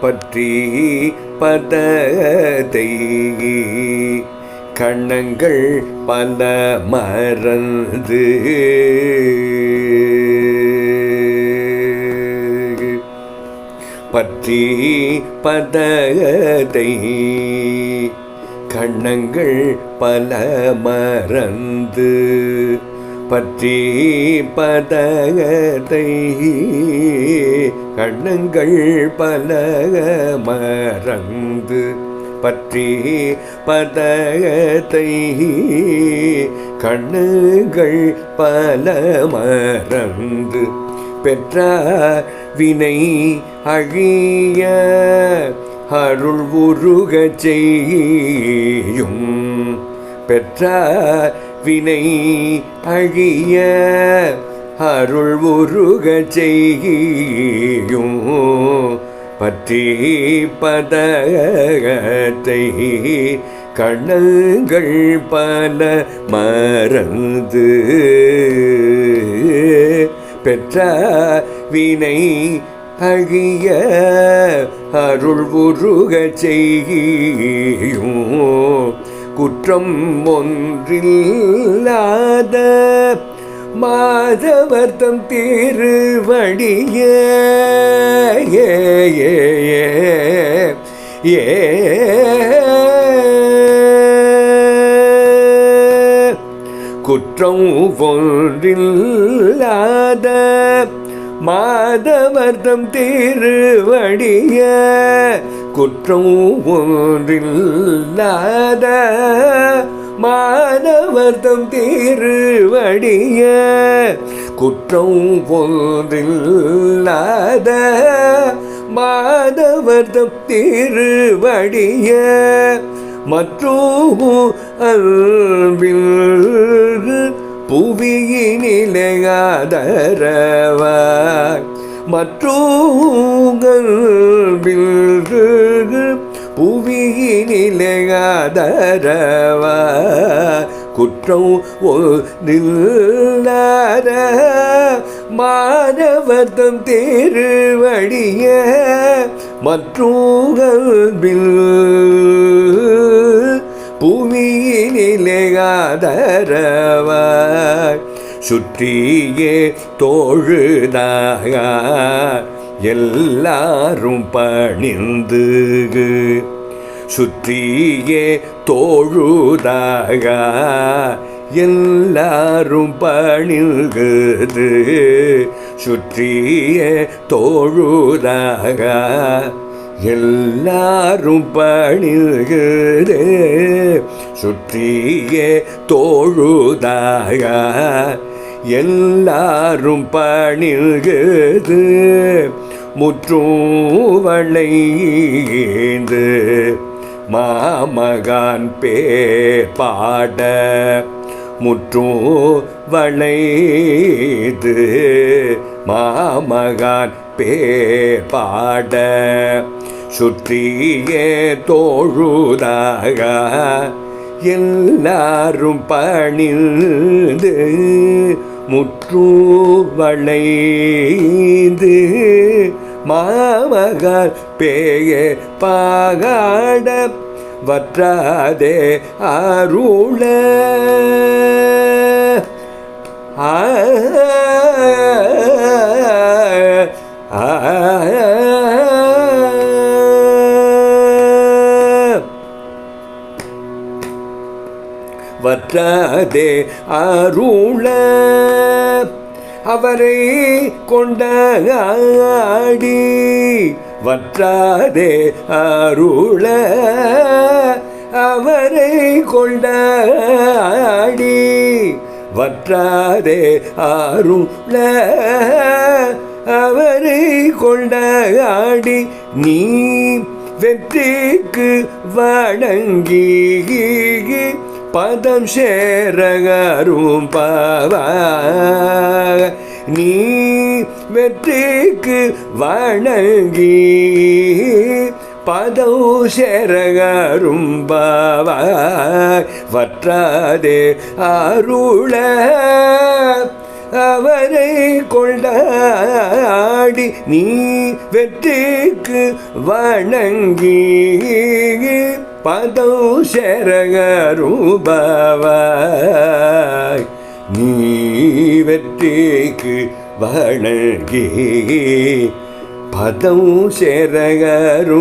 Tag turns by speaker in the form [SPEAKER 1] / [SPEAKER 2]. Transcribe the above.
[SPEAKER 1] பற்றி பதத்தை கண்ணங்கள் பல மறந்து. பற்றி பதத்தை கண்ணங்கள் பல மறந்து. பற்றி பதத்தை கண்ணங்கள் பலக மறந்து பற்றி பதத்தை கண்ணுகள் பல மறந்து பெற்ற வினை அழிய அருள் உருகச் செய்யும் பெற்ற வினை அழிய அருள் உருகச் செய்யும். பற்றி பதகத்தை கண்ணங்கள் பல மறந்து. பெற்ற வினை அழிய அருள் உருகச் செய்யும். குற்றம் ஒன்றில்லாத மாதவர்த்தம் திருவடிய. ஏ குற்றம் ஒன்றில்லாத மாதவர்த்தம் திருவடிய. குற்றம் ஒன்றில்லாத மானவர்த்தம் திருவடிய குற்றம் ஒன்றில்லாத மாதவர்த்தம் திருவடிய மற்றும் அன்பில் புவியினிலே ஆதரவாய் புவியினிலையாதரவ? குற்றம் ஒன்றில்லாத மாணவர்தம் தேருவடிய மற்றும் புவியினிலையாதரவாய் சுற்றியே தோழுதாக எல்லாரும் பணிந்து சுற்றியே தோழுதாக எல்லாரும் பணிங்குது சுற்றியே தோழுதாக எல்லாரும் பணிகுது சுற்றியே தோழுதாக எல்லாரும் பணிகுது முற்றும் வளைந்து மாமகான் பே பாட முற்றும் வளைந்து மாமகான் பே பாட. சுற்றியே தோழுதாக எல்லாரும் பணிந்து முற்று வளைந்து பேய பாகாட வற்றாதே அருள வற்றாதே அருள. அவரை கொண்டாடி வற்றாதே அருள. அவரை கொண்டாடி வற்றாதே அருள. அவரை கொண்டாடி நீ வெற்றிக்கு வணங்கி. பதம் சேரகரும் பவ. நீ வெற்றிக்கு வணங்கி பதவு சேரகரும் பவ. வற்றாதே அருள. அவரை கொண்டாடி நீ வெற்றிக்கு வணங்கி பதம் சரகரூபாவாய் நீ வெற்றிக்கு வணங்கி பதம் சரகரூபாவாய்